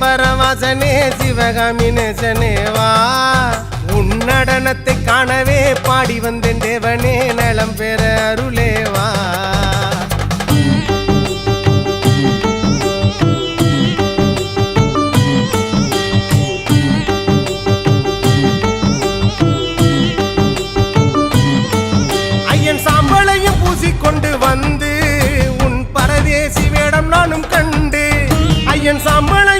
சிதம்பர வாசனே சிவகாமி நேசனே வா. உன் நடனத்தை காணவே பாடி வந்தேன் தேவனே நலம் பெற அருளேவா ஐயன் சாம்பலையும் பூசிக்கொண்டு வந்து உன் பரதேசி வேடம் நானும் கண்டு ஐயன் சாம்பலையும்